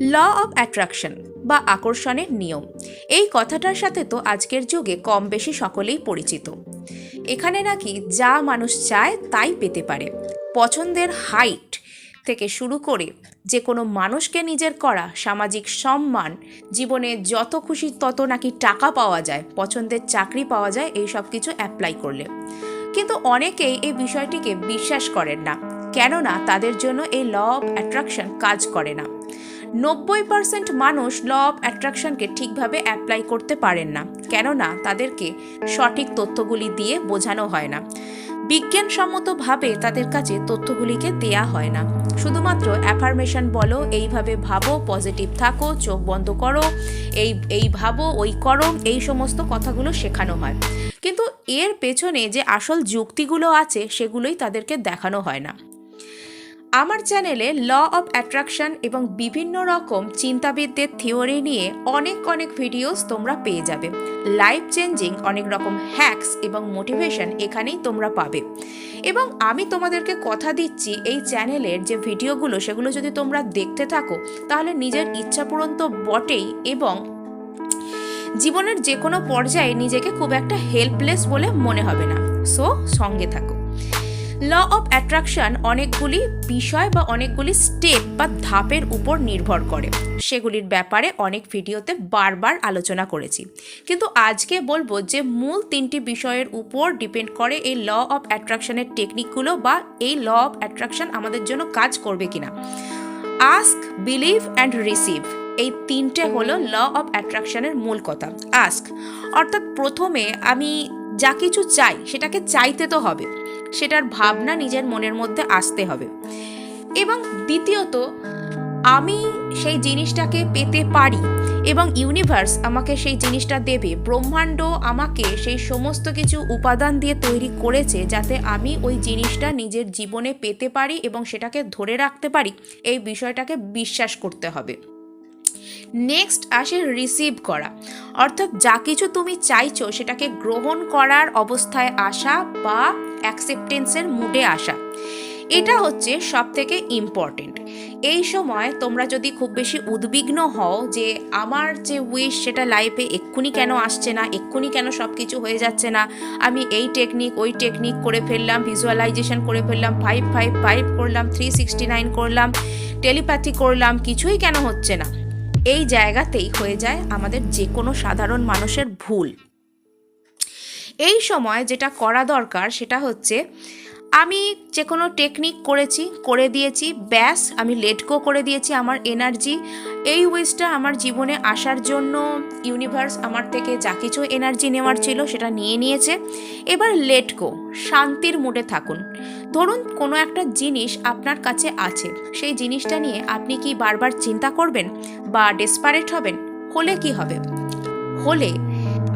Law of attraction বা আকর্ষণের নিয়ম। এই কথাটার সাথে তো আজকের যুগে কম বেশি সকলেই পরিচিত। এখানে নাকি যা মানুষ চায় তাই পেতে পারে। পছন্দের হাইট থেকে শুরু করে যে কোনো মানুষকে নিজের করা, সামাজিক সম্মান, জীবনে যত খুশি তত নাকি টাকা পাওয়া যায়, পছন্দের চাকরি পাওয়া যায়, এই সব কিছু অ্যাপ্লাই করলে। কিন্তু অনেকেই এই বিষয়টিকে বিশ্বাস করেন না। কেননা তাদের জন্য এই ল অব অ্যাট্রাকশন কাজ করে না। নব্বই পার্সেন্ট মানুষ ল অফ অ্যাট্রাকশনকে ঠিকভাবে অ্যাপ্লাই করতে পারেন না। কেননা তাদেরকে সঠিক তথ্যগুলি দিয়ে বোঝানো হয় না। বিজ্ঞানসম্মতভাবে তাদের কাছে তথ্যগুলিকে দেয়া হয় না। শুধুমাত্র অ্যাফার্মেশন বলো, এইভাবে ভাবো পজিটিভ থাকো, চোখ বন্ধ করো, এই এই ভাবো, ওই করো, এই সমস্ত কথাগুলো শেখানো হয়। কিন্তু এর পেছনে যে আসল যুক্তিগুলো আছে, সেগুলোই তাদেরকে দেখানো হয় না। আমার চ্যানেলে ল অব অ্যাট্রাকশন এবং বিভিন্ন রকম চিন্তাবিদদের থিওরি নিয়ে অনেক অনেক ভিডিওস তোমরা পেয়ে যাবে। লাইফ চেঞ্জিং অনেক রকম হ্যাকস এবং মোটিভেশন এখানেই তোমরা পাবে। এবং আমি তোমাদেরকে কথা দিচ্ছি এই চ্যানেলের যে ভিডিওগুলো, সেগুলো যদি তোমরা দেখতে থাকো, তাহলে নিজের ইচ্ছা পূরণ তো বটেই এবং জীবনের যে কোনো পর্যায়ে নিজেকে খুব একটা হেল্পলেস বলে মনে হবে না। সো সঙ্গে থাকো। ল অফ অ্যাট্রাকশন অনেকগুলি বিষয় বা অনেকগুলি স্টেপ বা ধাপের উপর নির্ভর করে। সেগুলির ব্যাপারে অনেক ভিডিওতে বারবার আলোচনা করেছি। কিন্তু আজকে বলব যে মূল তিনটি বিষয়ের উপর ডিপেন্ড করে এই ল অফ অ্যাট্রাকশনের টেকনিকগুলো বা এই ল অফ অ্যাট্রাকশন আমাদের জন্য কাজ করবে কিনা। আস্ক বিলিভ অ্যান্ড রিসিভ এই তিনটে হলো ল অফ অ্যাট্রাকশনের মূল কথা। আস্ক অর্থাৎ প্রথমে আমি যা কিছু চাই সেটাকে চাইতে তো হবে। সেটার ভাবনা নিজের মনের মধ্যে আসতে হবে। এবং দ্বিতীয়ত, আমি সেই জিনিসটাকে পেতে পারি এবং ইউনিভার্স আমাকে সেই জিনিসটা দেবে। ব্রহ্মাণ্ড আমাকে সেই সমস্ত কিছু উপাদান দিয়ে তৈরি করেছে যাতে আমি ওই জিনিসটা নিজের জীবনে পেতে পারি এবং সেটাকে ধরে রাখতে পারি। এই বিষয়টাকে বিশ্বাস করতে হবে। নেক্সট আসে রিসিভ করা। অর্থাৎ যা কিছু তুমি চাইছো সেটাকে গ্রহণ করার অবস্থায় আসা বা অ্যাকসেপ্টেন্সের মুডে আসা। এটা হচ্ছে সব থেকে ইম্পর্টেন্ট এই সময় তোমরা যদি খুব বেশি উদ্বিগ্ন হও যে আমার যে উইশ সেটা লাইফে এক্ষুনি কেন আসছে না, এক্ষুনি কেন সব কিছু হয়ে যাচ্ছে না, আমি এই টেকনিক ওই টেকনিক করে ফেললাম ভিজুয়ালাইজেশন করে ফেললাম ফাইভ ফাইভ ফাইভ করলাম থ্রি সিক্সটি নাইন করলাম টেলিপ্যাথি করলাম, কিছুই কেন হচ্ছে না। এই জায়গাতেই হয়ে যায় আমাদের যে কোনো সাধারণ মানুষের ভুল। এই সময় যেটা করা দরকার সেটা হচ্ছে, আমি যে কোনো টেকনিক করেছি, করে দিয়েছি, ব্যাস, আমি লেট গো করে দিয়েছি আমার এনার্জি এই উইসটা আমার জীবনে আসার জন্য ইউনিভার্স আমার থেকে যা কিছু এনার্জি নেওয়ার ছিল সেটা নিয়ে নিয়েছে। এবার লেট গো শান্তির মুডে থাকুন। ধরুন কোনো একটা জিনিস আপনার কাছে আছে, সেই জিনিসটা নিয়ে আপনি কি বারবার চিন্তা করবেন বা ডেসপারেট হবেন? হলে কি হবে? হলে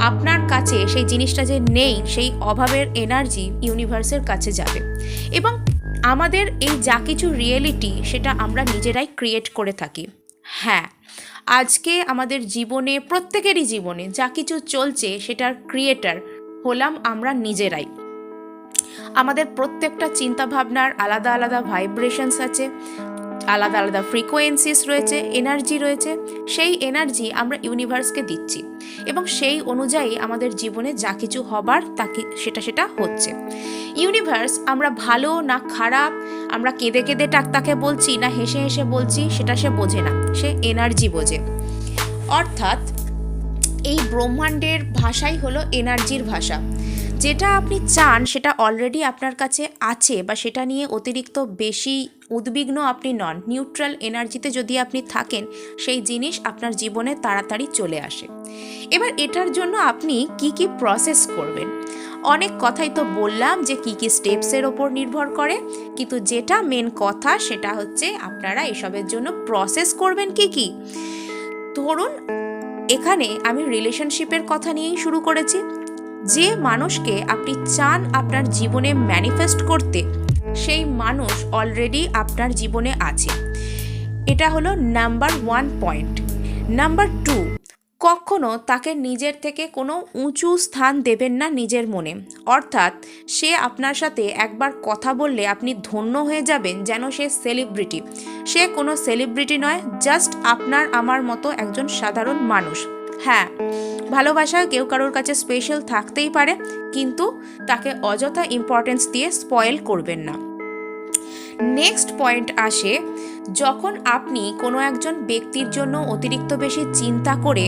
আপনার কাছে সেই জিনিসটা যে নেই, সেই অভাবের এনার্জি ইউনিভার্সের কাছে যাবে। এবং আমাদের এই যা কিছু রিয়েলিটি সেটা আমরা নিজেরাই ক্রিয়েট করে থাকি। হ্যাঁ আজকে আমাদের জীবনে, প্রত্যেকেরই জীবনে যা কিছু চলছে, সেটার ক্রিয়েটার হলাম আমরা নিজেরাই। আমাদের প্রত্যেকটা চিন্তাভাবনার আলাদা আলাদা ভাইব্রেশনস আছে। আলাদা আলাদা ফ্রিকোয়েন্সিস রয়েছে এনার্জি রয়েছে, সেই এনার্জি আমরা ইউনিভার্সকে দিচ্ছি এবং সেই অনুযায়ী আমাদের জীবনে যা কিছু হবার তাকে সেটা সেটা হচ্ছে। ইউনিভার্স আমরা ভালো না খারাপ, আমরা কেঁদে কেঁদে টাক তাকে বলছি, না হেসে হেসে বলছি, সেটা সে বোঝে না, সে এনার্জি বোঝে। অর্থাৎ এই ব্রহ্মাণ্ডের ভাষাই হলো এনার্জির ভাষা। যেটা আপনি চান সেটা অলরেডি আপনার কাছে আছে বা সেটা নিয়ে অতিরিক্ত বেশি উদ্বিগ্ন আপনি নন। নিউট্রাল এনার্জিতে যদি আপনি থাকেন, সেই জিনিস আপনার জীবনে তাড়াতাড়ি চলে আসে। এবার এটার জন্য আপনি কি কি প্রসেস করবেন? অনেক কথাই তো বললাম যে কি কি স্টেপসের ওপর নির্ভর করে, কিন্তু যেটা মেন কথা সেটা হচ্ছে আপনারা এসবের জন্য প্রসেস করবেন কি কি? ধরুন, এখানে আমি রিলেশনশিপের কথা নিয়েই শুরু করেছি। যে মানুষকে আপনি চান আপনার জীবনে ম্যানিফেস্ট করতে, সেই মানুষ অলরেডি আপনার জীবনে আছে। এটা হলো number one point number two কখনো তাকে নিজের থেকে কোনো উঁচু স্থান দেবেন না নিজের মনে। অর্থাৎ সে আপনার সাথে একবার কথা বললে আপনি ধন্য হয়ে যাবেন যেন সে সেলিব্রিটি সে কোনো সেলিব্রিটি নয় জাস্ট আপনার আমার মতো একজন সাধারণ মানুষ। হ্যাঁ ভালোবাসা কেউ কারোর কাছে স্পেশাল থাকতেই পারে, কিন্তু তাকে অযথা ইম্পর্টেন্স দিয়ে স্পয়েল করবেন না। নেক্সট পয়েন্ট আসে, যখন আপনি কোনো একজন ব্যক্তির জন্য অতিরিক্ত বেশি চিন্তা করে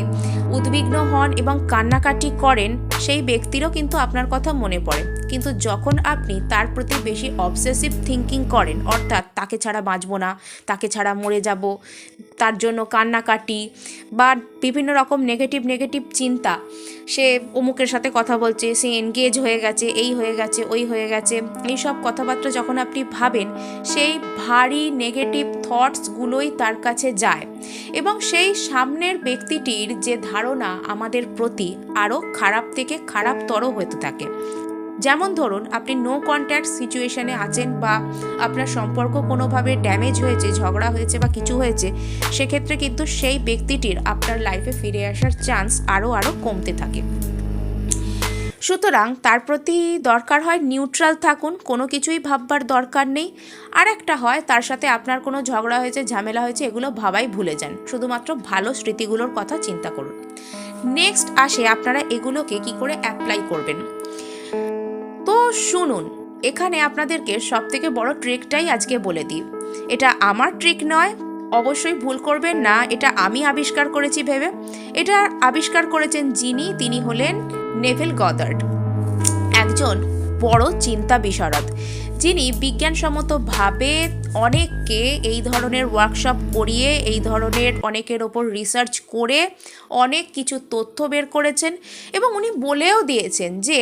উদ্বিগ্ন হন এবং কান্নাকাটি করেন, সেই ব্যক্তিরও কিন্তু আপনার কথা মনে পড়ে। কিন্তু যখন আপনি তার প্রতি বেশি অবসেসিভ থিঙ্কিং করেন, অর্থাৎ তাকে ছাড়া বাঁচবো না, তাকে ছাড়া মরে যাব তার জন্য কান্নাকাটি বা বিভিন্ন রকম নেগেটিভ নেগেটিভ চিন্তা। সে অমুকের সাথে কথা বলছে, সে এনগেজ হয়ে গেছে, এই হয়ে গেছে, ওই হয়ে গেছে। এই সব কথাবার্তা যখন আপনি ভাবেন, সেই ভারী নেগেটিভ থটসগুলোই তার কাছে যায়। এবং সেই সামনের ব্যক্তিটির যে ধারণা আমাদের প্রতি আরও খারাপ থেকে খারাপতর হতে থাকে। যেমন ধরুন, আপনি নো কন্ট্যাক্ট সিচুয়েশনে আছেন বা আপনার সম্পর্ক কোনোভাবে ড্যামেজ হয়েছে, ঝগড়া হয়েছে বা কিছু হয়েছে, সেক্ষেত্রে কিন্তু সেই ব্যক্তিটির আপনার লাইফে ফিরে আসার চান্স আরও আরও কমতে থাকে। সুতরাং তার প্রতি দরকার হয় নিউট্রাল থাকুন, কোনো কিছুই ভাববার দরকার নেই। আর একটা হয়, তার সাথে আপনার কোনো ঝগড়া হয়েছে, ঝামেলা হয়েছে, এগুলো ভাবাই ভুলে যান। শুধুমাত্র ভালো স্মৃতিগুলোর কথা চিন্তা করুন। নেক্সট আসে, আপনারা এগুলোকে কি করে অ্যাপ্লাই করবেন? শুনুন, এখানে আপনাদেরকে সব থেকে বড় ট্রিকটাই আজকে বলে দিই। এটা আমার ট্রিক নয়, অবশ্যই ভুল করবেন না, এটা আমি আবিষ্কার করেছি ভেবে। এটা আবিষ্কার করেছেন যিনি, তিনি হলেন নেভেল গদার্ড, একজন বড় চিন্তা বিশারদ, যিনি বিজ্ঞানসম্মতভাবে অনেককে এই ধরনের ওয়ার্কশপ করিয়ে, এই ধরনের অনেকের ওপর রিসার্চ করে অনেক কিছু তথ্য বের করেছেন এবং উনি বলেও দিয়েছেন যে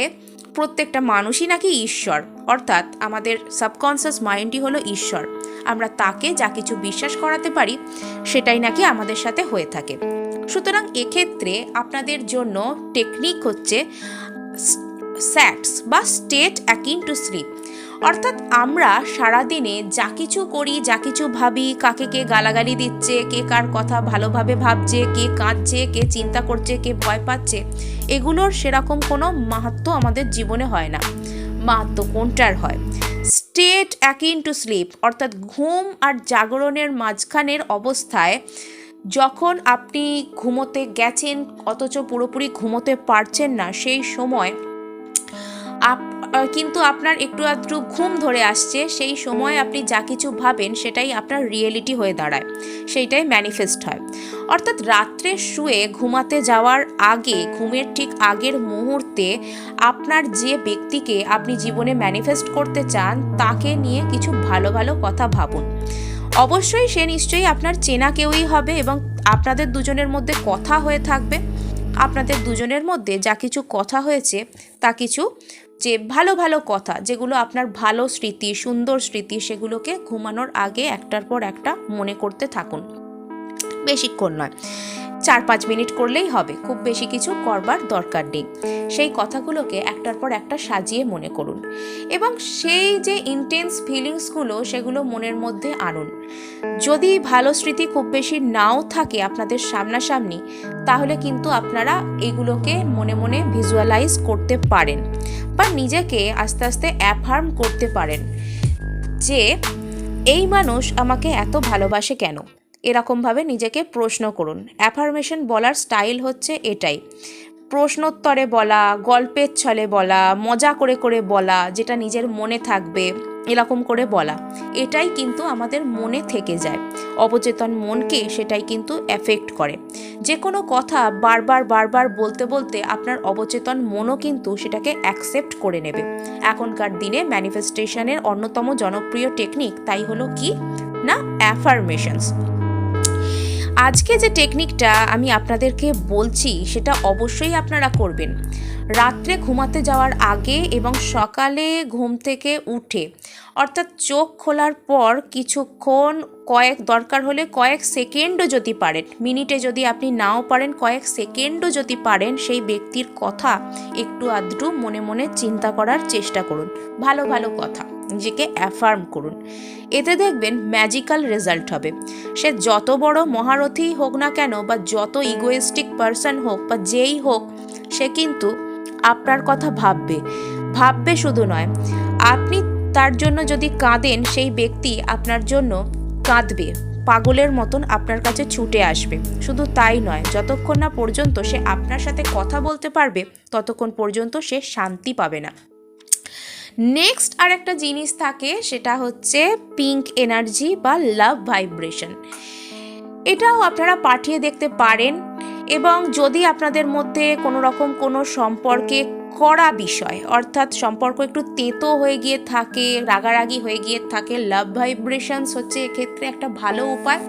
প্রত্যেকটা মানুষই নাকি ঈশ্বর। অর্থাৎ আমাদের সাবকনসিয়াস মাইন্ডই হলো ঈশ্বর। আমরা তাকে যা কিছু বিশ্বাস করাতে পারি, সেটাই নাকি আমাদের সাথে হয়ে থাকে। সুতরাং এক্ষেত্রে আপনাদের জন্য টেকনিক হচ্ছে স্যাটস বা স্টেট অ্যাকিন টু স্লিপ অর্থাৎ আমরা সারাদিনে যা কিছু করি, যা কিছু ভাবি, কাকে কে গালাগালি দিচ্ছে, কে কার কথা ভালোভাবে ভাবছে, কে কাঁদছে, কে চিন্তা করছে, কে ভয় পাচ্ছে, এগুলোর সেরকম কোনো মাহাত্ম আমাদের জীবনে হয় না। মাহাত্ম কোনটার হয়? স্টেট অ্যাকিন টু স্লিপ অর্থাৎ ঘুম আর জাগরণের মাঝখানের অবস্থায় যখন আপনি ঘুমোতে গেছেন, অথচ পুরোপুরি ঘুমোতে পারছেন না, সেই সময় আপ কিন্তু আপনার একটু আধটু ঘুম ধরে আসছে, সেই সময় আপনি যা কিছু ভাবেন সেটাই আপনার রিয়েলিটি হয়ে দাঁড়ায়, সেইটাই ম্যানিফেস্ট হয়। অর্থাৎ রাত্রে শুয়ে ঘুমাতে যাওয়ার আগে, ঘুমের ঠিক আগের মুহূর্তে আপনার যে ব্যক্তিকে আপনি জীবনে ম্যানিফেস্ট করতে চান, তাকে নিয়ে কিছু ভালো ভালো কথা ভাবুন। অবশ্যই সে নিশ্চয়ই আপনার চেনা কেউই হবে এবং আপনাদের দুজনের মধ্যে কথা হয়ে থাকবে। আপনাদের দুজনের মধ্যে যা কিছু কথা হয়েছে, তা কিছু যে ভালো ভালো কথা যেগুলো আপনার ভালো স্মৃতি, সুন্দর স্মৃতি সেগুলোকে ঘুমানোর আগে একটার পর একটা মনে করতে থাকুন। বেশিক্ষণ নয়। চার পাঁচ মিনিট করলেই হবে, খুব বেশি কিছু করবার দরকার নেই। সেই কথাগুলোকে একটার পর একটা সাজিয়ে মনে করুন এবং সেই যে ইন্টেন্স ফিলিংসগুলো সেগুলো মনের মধ্যে আনুন। যদি ভালো স্মৃতি খুব বেশি নাও থাকে আপনাদের সামনাসামনি, তাহলে কিন্তু আপনারা এগুলোকে মনে মনে ভিজুয়ালাইজ করতে পারেন বা নিজেকে আস্তে আস্তে অ্যাফার্ম করতে পারেন যে, এই মানুষ আমাকে এত ভালোবাসে কেন? এরকমভাবে নিজেকে প্রশ্ন করুন। অ্যাফার্মেশন বলার স্টাইল হচ্ছে এটাই। প্রশ্নোত্তরে বলা, গল্পের ছলে বলা, মজা করে করে বলা, যেটা নিজের মনে থাকবে, এরকম করে বলা। এটাই কিন্তু আমাদের মনে থেকে যায়। অবচেতন মনকে সেটাই কিন্তু এফেক্ট করে। যে কোনো কথা বারবার বারবার বলতে বলতে আপনার অবচেতন মনও কিন্তু সেটাকে অ্যাকসেপ্ট করে নেবে। এখনকার দিনে ম্যানিফেস্টেশনের অন্যতম জনপ্রিয় টেকনিক তাই হলো কি? না অ্যাফার্মেশনস আজকে যে টেকনিকটা আমি আপনাদেরকে বলছি, সেটা অবশ্যই আপনারা করবেন। রাত্রে ঘুমাতে যাওয়ার আগে এবং সকালে ঘুম থেকে উঠে, অর্থাৎ চোখ খোলার পর কিছুক্ষণ, কয়েক দরকার হলে কয়েক সেকেন্ডও যদি পারেন, মিনিটে যদি আপনি নাও পারেন, কয়েক সেকেন্ডও যদি পারেন, সেই ব্যক্তির কথা একটু আধটু মনে মনে চিন্তা করার চেষ্টা করুন। ভালো ভালো কথা। নিজেকে অ্যাফার্ম করুন। এতে দেখবেন ম্যাজিক্যাল রেজাল্ট হবে। সে যত বড় মহারথী হোক না কেন বা যত ইগোয়েস্টিক পার্সন হোক বা যেই হোক, সে কিন্তু আপনার কথা ভাববে। ভাববে শুধু নয়, আপনি তার জন্য যদি কাঁদেন, সেই ব্যক্তি আপনার জন্য কাঁদবে। পাগলের মতন আপনার কাছে ছুটে আসবে। শুধু তাই নয়, যতক্ষণ না পর্যন্ত সে আপনার সাথে কথা বলতে পারবে, ততক্ষণ পর্যন্ত সে শান্তি পাবে না। নেক্সট আর একটা জিনিস থাকে, সেটা হচ্ছে পিঙ্ক এনার্জি বা লাভ ভাইব্রেশন এটাও আপনারা পাঠিয়ে দেখতে পারেন এবং যদি আপনাদের মধ্যে কোনো রকম কোনো সম্পর্কে কড়া বিষয়, অর্থাৎ সম্পর্ক একটু তেতো হয়ে গিয়ে থাকে, রাগারাগি হয়ে গিয়ে থাকে লাভ ভাইব্রেশনস হচ্ছে এক্ষেত্রে একটা ভালো উপায়।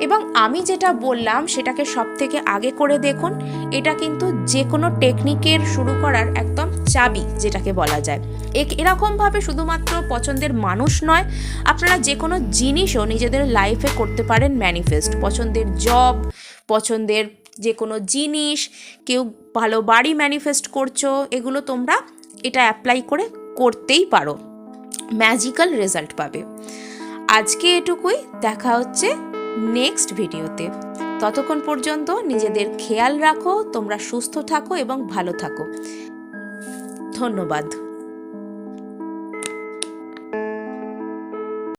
এবং আমি যেটা বললাম, সেটাকে সব থেকে আগে করে দেখুন, এটা কিন্তু যে কোনো টেকনিকের শুরু করার একদম চাবি, যেটাকে বলা যায়। এক- এরকমভাবে শুধুমাত্র পছন্দের মানুষ নয়, আপনারা যে কোনো জিনিসও নিজেদের লাইফে করতে পারেন ম্যানিফেস্ট পছন্দের জব পছন্দের যে কোনো জিনিস, কেউ ভালো বাড়ি ম্যানিফেস্ট করছ, এগুলো তোমরা এটা অ্যাপ্লাই করে করতেই পারো। ম্যাজিক্যাল রেজাল্ট পাবে। আজকে এটুকুই, দেখা হচ্ছে নেক্সট ভিডিওতে ততক্ষণ পর্যন্ত নিজেদের খেয়াল রাখো, তোমরা সুস্থ থাকো এবং ভালো থাকো। ধন্যবাদ।